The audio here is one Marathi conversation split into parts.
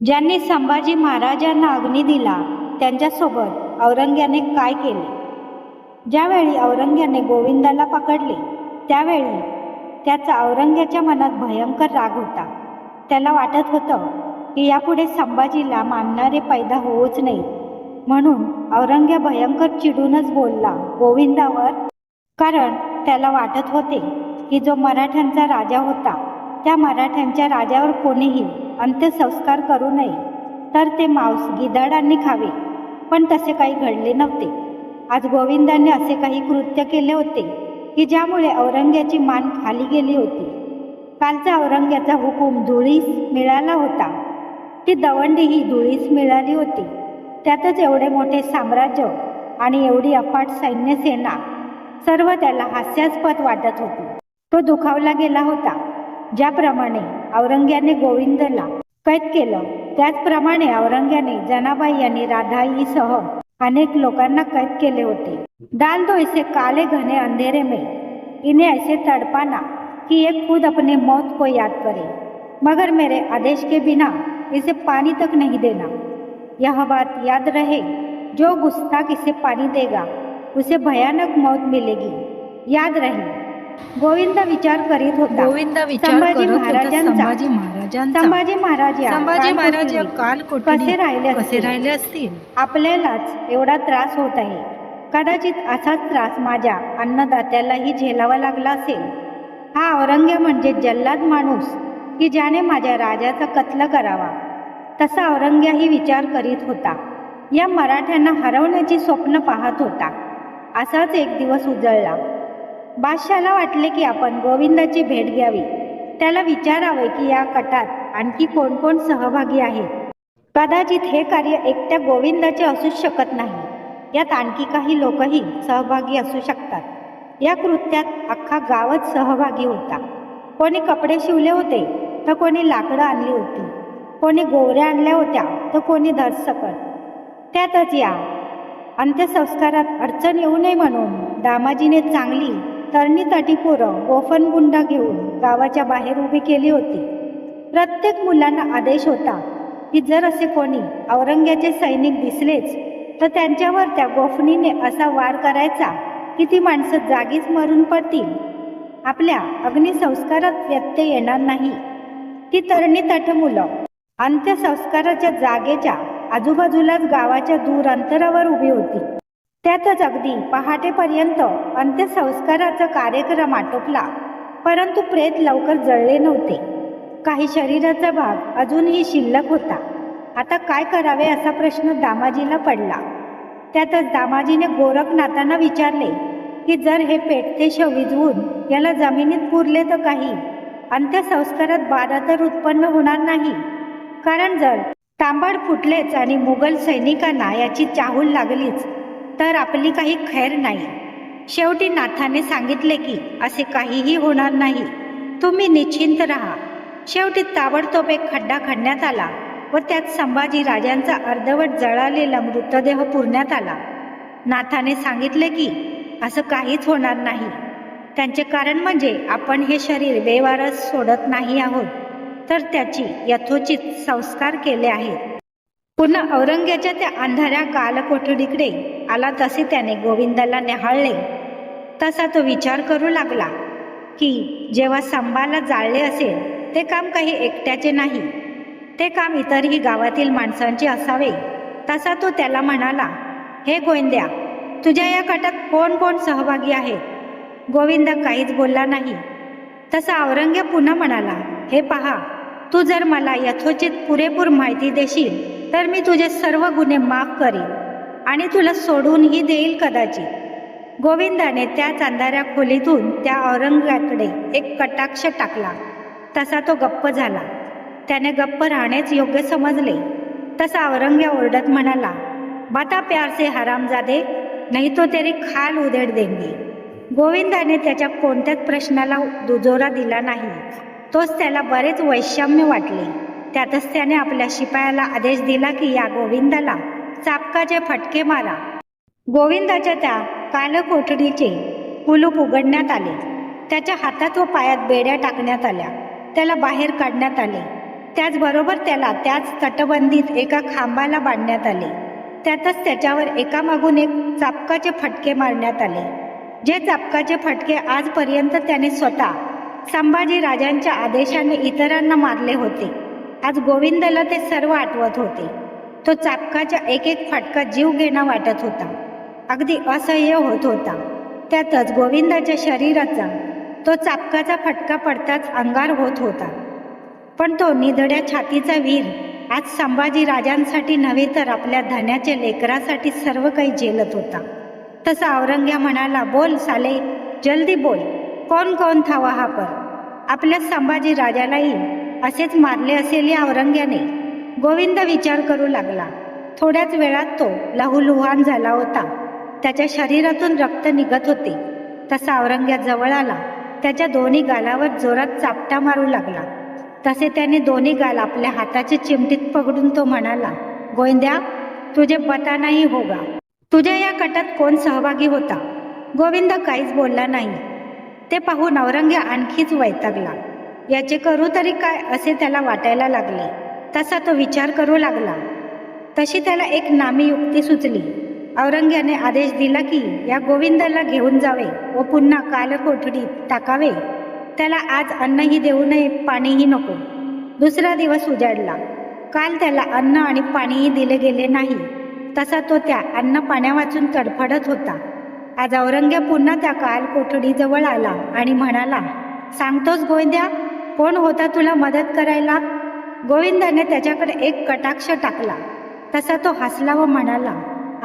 ज्यांनी संभाजी महाराजांना अग्नी दिला त्यांच्यासोबत औरंग्याने काय केले? ज्यावेळी औरंग्याने गोविंदाला पकडले त्यावेळी त्याचा औरंग्याच्या मनात भयंकर राग होता. त्याला वाटत होतं की यापुढे संभाजीला मानणारे पैदा होऊच नाही म्हणून औरंग्या भयंकर चिडूनच बोलला गोविंदावर. कारण त्याला वाटत होते की जो मराठ्यांचा राजा होता त्या मराठ्यांच्या राजावर कोणीही अंत्यसंस्कार करू नये. तर ते मांस गिधाडांनी खावे. पण तसे काही घडले नव्हते. आज गोविंदाने असे काही कृत्य केले होते की ज्यामुळे औरंग्याची मान खाली गेली होती. कालचा औरंग्याचा हुकूम धुळीस मिळाला होता. ती दवंडी ही धुळीस मिळाली होती. त्यातच एवढे मोठे साम्राज्य आणि एवढी अफाट सैन्यसेना सर्व त्याला हास्यास्पद वाटत होते. तो दुखावला गेला होता. ज्याप्रमाणे औरंग्याने गोविंदला कैद केलं. त्याचप्रमाणे औरंग्याने जनाबाई आणि राधाईसह अनेक लोकांना कैद केले होते. डाल दो इसे काले घने अंधेरे में. इन्हें ऐसे तड़पाना कि ये खुद अपने मौत को याद करे. मगर मेरे आदेश के बिना इसे पानी तक नहीं देना। यह बात याद रहे जो गुस्ताख इसे पानी देगा उसे भयानक मौत मिलेगी। याद रहे गोविंद विचार करीत होता. गोविंद विचार संभाजी करत होता महाराजांचा- संभाजी महाराजांचा. संभाजी महाराज या संभाजी महाराज या कालकोठडीत काल कसे राहिले कसे असतील? राहिले असतील? आपल्यालाच एवढा त्रास होत आहे. कदाचित असाच त्रास माझ्या अन्नदात्यालाही झेलावा लागला असेल. हा औरंग्य म्हणजे जल्लाद माणूस की ज्याने माझ्या राजाचा कत्ल करावा. तसा औरंग्याही विचार करीत होता. या मराठ्यांना हरवण्याची स्वप्न पाहत होता. असाच एक दिवस उजळला. बादशाला वाटले की आपण गोविंदाची भेट घ्यावी. त्याला विचारावे की या कटात आणखी कोण कोण सहभागी आहेत कदाचित हे कार्य एकट्या गोविंदाचे असूच शकत नाही. यात आणखी काही लोकही सहभागी असू शकतात. या कृत्यात अख्खा गावच सहभागी होता. कोणी कपडे शिवले होते तर कोणी लाकडं आणली होती. कोणी गोवऱ्या आणल्या होत्या तर कोणी धरसकट त्यातच या अंत्यसंस्कारात अडचण येऊ नये म्हणून दामाजीने चांगली तरणी पोरं गोफनगुंडा घेऊन गावाच्या बाहेर उभी केली होती. प्रत्येक मुलांना आदेश होता की जर असे कोणी औरंग्याचे सैनिक दिसलेच तर त्यांच्यावर त्या गोफणीने असा वार करायचा की ती माणसं जागीच मरून पडतील. आपल्या अग्निसंस्कारात व्यत्यय येणार नाही. ती तरणी तट मुलं अंत्यसंस्काराच्या जागेच्या आजूबाजूलाच गावाच्या दूर अंतरावर उभी होती. त्यातच अगदी पहाटेपर्यंत अंत्यसंस्काराचा कार्यक्रम आटोपला परंतु प्रेत लवकर जळले नव्हते. काही शरीराचा भाग अजूनही शिल्लक होता. आता काय करावे असा प्रश्न दामाजीला पडला. त्यातच दामाजीने गोरखनाथांना विचारले की जर हे पेटते शव विझवून याला जमिनीत पुरले तर काही अंत्यसंस्कारात बाधा तर उत्पन्न होणार नाही? कारण जर तांबड फुटलेच आणि मुघल सैनिकांना याची चाहूल लागलीच तर आपली काही खैर नाही. शेवटी नाथाने सांगितले की असे काहीही होणार नाही. तुम्ही निश्चिंत राहा. शेवटी ताबडतोब एक खड्डा खणण्यात आला व त्यात संभाजी राजांचा अर्धवट जळालेला मृतदेह पुरण्यात आला. नाथाने सांगितले की असं काहीच होणार नाही. त्यांचे कारण म्हणजे आपण हे शरीर बेवारस सोडत नाही आहोत. तर त्याची यथोचित संस्कार केले आहेत. पुन्हा औरंग्याच्या त्या अंधाऱ्या कालकोठडीकडे आला तसे त्याने गोविंदाला न्याहाळले. तसा तो विचार करू लागला की जेव्हा संभाला जाळले असेल ते काम काही एकट्याचे नाही. ते काम इतरही गावातील माणसांचे असावे. तसा तो त्याला म्हणाला हे गोविंद्या तुझ्या या कटात कोण कोण सहभागी आहेत गोविंदा काहीच बोलला नाही. तसा औरंग्या पुन्हा म्हणाला हे पहा तू जर मला यथोचित पुरेपूर माहिती देशील तर मी तुझे सर्व गुन्हे माफ करीन आणि तुला सोडूनही देईल कदाचित. गोविंदाने त्या चांदाऱ्या खोलीतून त्या औरंगाकडे एक कटाक्ष टाकला. तसा तो गप्प झाला. त्याने गप्प राहणेच योग्य समजले. तसा औरंग्या ओरडत म्हणाला बता प्यार से हरामजादे नाही तो तेरी खाल उधेड देंगे. गोविंदाने त्याच्या कोणत्याच प्रश्नाला दुजोरा दिला नाही. तोच त्याला बरेच वैषम्य वाटले. त्यातच त्याने आपल्या शिपायाला आदेश दिला की या गोविंदाला चापकाचे फटके मारा. गोविंदाच्या त्या कालकोठडीचे कुलूप उघडण्यात आले. त्याच्या हातात व पायात बेड्या टाकण्यात आल्या. त्याला बाहेर काढण्यात आले. त्याचबरोबर त्याला त्याच तटबंदीत एका खांबाला बांधण्यात आले. त्यातच त्याच्यावर एकामागून एक चापकाचे फटके मारण्यात आले. जे चापकाचे फटके आजपर्यंत त्याने स्वतः संभाजी राजांच्या आदेशाने इतरांना मारले होते. आज गोविंदला ते सर्व आठवत होते. तो चापकाच्या एक एक फाटका जीव घेणा वाटत होता. अगदी असह्य होत होता. त्यातच गोविंदाच्या शरीराचा तो चापकाचा फटका पडताच अंगार होत होता. पण तो निधड्या छातीचा वीर आज संभाजी राजांसाठी नव्हे तर आपल्या धन्याच्या लेकरासाठी सर्व काही झेलत होता. तसा औरंग्या म्हणाला बोल साले जल्दी बोल. कोण कोण थावा हा पर? आपल्या संभाजी राजालाही असेच मारले असेल या औरंग्याने. गोविंद विचार करू लागला. थोड्याच वेळात तो लहुलुहान झाला होता. त्याच्या शरीरातून रक्त निघत होते. तसा औरंग्या जवळ आला. त्याच्या दोन्ही गालावर जोरात चापटा मारू लागला. तसे त्याने दोन्ही गाल आपल्या हाताच्या चिमटीत पकडून तो म्हणाला गोविंद्या तुझे पता नाही होगा. तुझ्या या कटात कोण सहभागी होता? गोविंद काहीच बोलला नाही. ते पाहून औरंग्या आणखीच वैतागला. याचे करू तरी काय असे त्याला वाटायला लागले. तसा तो विचार करू लागला. तशी त्याला एक नामी युक्ती सुचली. औरंग्याने आदेश दिला की या गोविंदाला घेऊन जावे व पुन्हा कालकोठडीत टाकावे. त्याला आज अन्नही देऊ नये पाणीही नको. दुसरा दिवस उजाडला. काल त्याला अन्न आणि पाणीही दिले गेले नाही. तसा तो त्या अन्न पाण्यावाचून तडफडत होता. आज औरंग्या पुन्हा त्या काल कोठडीजवळ आला आणि म्हणाला सांगतोस गोविंद्या कोण होता तुला मदत करायला? गोविंदाने त्याच्याकडे एक कटाक्ष टाकला. तसा तो हसला व म्हणाला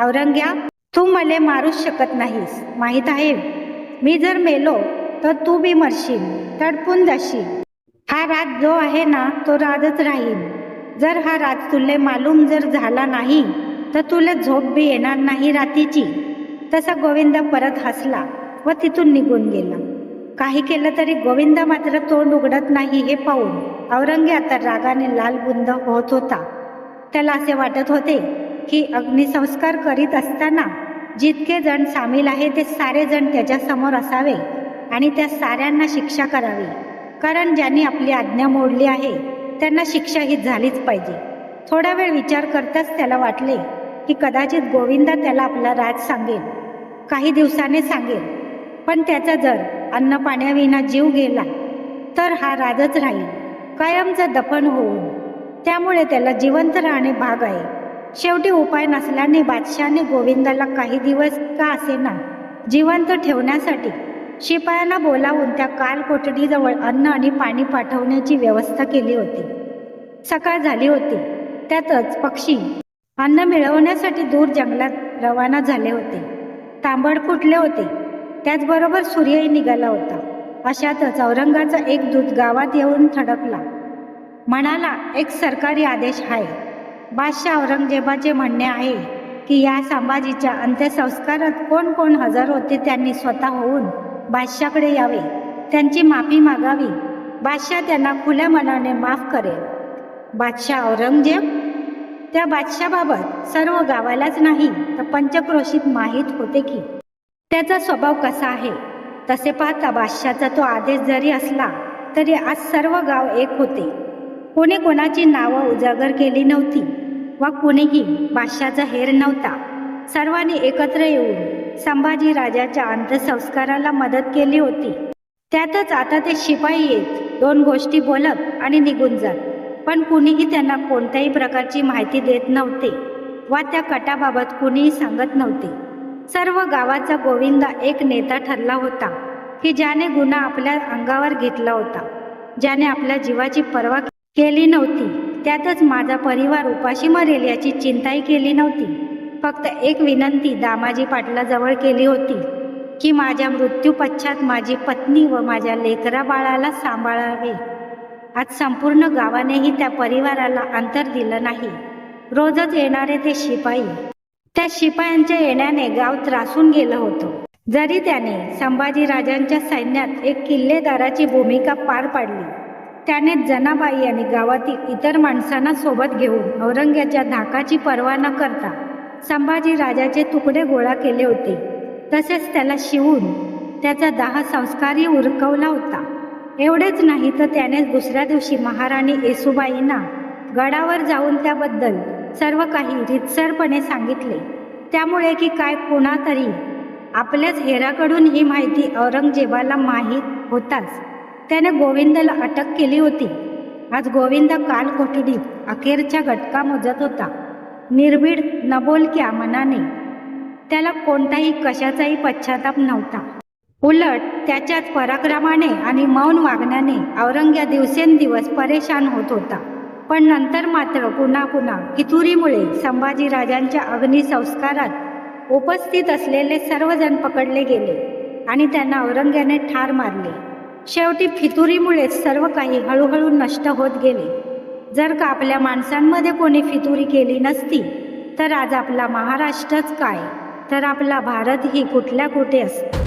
औरंग्या तू मले मारूच शकत नाहीस. माहीत आहे? मी जर मेलो तर तू बी मरशील तडपून जाशील. हा राज जो आहे ना तो राजच राहील. जर हा राज तुले मालूम जर झाला नाही तर तुला झोप बी येणार नाही रातीची तसा गोविंद परत हसला व तिथून निघून गेला. काही केलं तरी गोविंद मात्र तोंड उघडत नाही हे पाहून औरंगे आता रागाने लालबुंद होत होता. त्याला असे वाटत होते की अग्निसंस्कार करीत असताना जितके जण सामील आहे ते सारे जण त्याच्यासमोर असावे आणि त्या साऱ्यांना शिक्षा करावी. कारण ज्यांनी आपली आज्ञा मोडली आहे त्यांना शिक्षा ही झालीच पाहिजे. थोडा वेळ विचार करताच त्याला वाटले की कदाचित गोविंदा त्याला आपला राज सांगेल. काही दिवसाने सांगेल. पण त्याचा जर अन्न पाण्याविना जीव गेला तर हा राजच राहील. कायमचं दफन होऊन. त्यामुळे त्याला जिवंत राहणे भाग आहे. शेवटी उपाय नसल्याने बादशाने गोविंदाला काही दिवस का असेना जिवंत ठेवण्यासाठी शिपायांना बोलावून त्या काल कोठडीजवळ अन्न आणि पाणी पाठवण्याची व्यवस्था केली होती. सकाळ झाली होती. त्यातच पक्षी अन्न मिळवण्यासाठी दूर जंगलात रवाना झाले होते. तांबड फुटले होते. त्याचबरोबर सूर्यही निघाला होता. अशातच औरंगाचा एक दूत गावात येऊन थडकला. म्हणाला एक सरकारी आदेश आहे. बादशाह औरंगजेबाचे म्हणणे आहे की या संभाजीच्या अंत्यसंस्कारात कोण कोण हजर होते त्यांनी स्वतः होऊन बादशाकडे यावे. त्यांची माफी मागावी. बादशाह त्यांना खुल्या मनाने माफ करेल. बादशाह औरंगजेब? त्या बादशाबाबत सर्व गावालाच नाही तर पंचक्रोशीत माहीत होते की त्याचा स्वभाव कसा आहे? तसे पाहता बादशाचा तो आदेश जरी असला तरी आज सर्व गाव एक होते. कोणी कोणाची नावं उजागर केली नव्हती व कुणीही बादशाचा हेर नव्हता. सर्वांनी एकत्र येऊन संभाजी राजाच्या अंत्यसंस्काराला मदत केली होती. त्यातच आता ते शिपाई येत दोन गोष्टी बोलत आणि निघून जात. पण कुणीही त्यांना कोणत्याही प्रकारची माहिती देत नव्हते वा त्या कटाबाबत कुणीही सांगत नव्हते. सर्व गावाचा गोविंदा एक नेता ठरला होता की ज्याने गुन्हा आपल्या अंगावर घेतला होता. ज्याने आपल्या जीवाची पर्वा केली नव्हती त्यातच माझा परिवार उपाशी मरेल याची चिंताही केली नव्हती. फक्त एक विनंती दामाजी पाटलाजवळ केली होती की माझ्या मृत्यू पश्चात माझी पत्नी व माझ्या लेकरा बाळाला सांभाळावे. आज संपूर्ण गावानेही त्या परिवाराला अंतर दिलं नाही. रोजच येणारे ते शिपाई त्या शिपायांच्या येण्याने गाव त्रासून गेलं होतं. जरी त्याने संभाजी राजांच्या सैन्यात एक किल्लेदाराची भूमिका पार पाडली त्याने जनाबाई आणि गावातील इतर माणसांना सोबत घेऊन औरंग्याच्या धाकाची पर्वा न करता संभाजी राजाचे तुकडे गोळा केले होते. तसेच त्याला शिवून त्याचा दाह संस्कारही उरकवला होता. एवढेच नाही तर त्याने दुसऱ्या दिवशी महाराणी येसुबाईंना गडावर जाऊन त्याबद्दल सर्व काही रितसरपणे सांगितले. त्यामुळे की काय कोणातरी तरी आपल्याच हेराकडून ही माहिती औरंगजेबाला माहीत होताच. त्याने गोविंदला अटक केली होती. आज गोविंद काल कोठडीत अखेरच्या घटका मोजत होता. निर्भीड नबोलक्या मनाने. त्याला कोणताही कशाचाही पश्चाताप नव्हता. उलट त्याच्याच पराक्रमाने आणि मौन वागण्याने औरंग्या दिवसेंदिवस परेशान होत होता. पण नंतर मात्र पुन्हा पुन्हा फितुरीमुळे संभाजीराजांच्या अग्निसंस्कारात उपस्थित असलेले सर्वजण पकडले गेले आणि त्यांना औरंग्याने ठार मारले. शेवटी फितुरीमुळेच सर्व काही हळूहळू नष्ट होत गेले. जर का आपल्या माणसांमध्ये कोणी फितुरी केली नसती तर आज आपला महाराष्ट्रच काय? तर आपला भारतही कुठल्या कुठे असतो?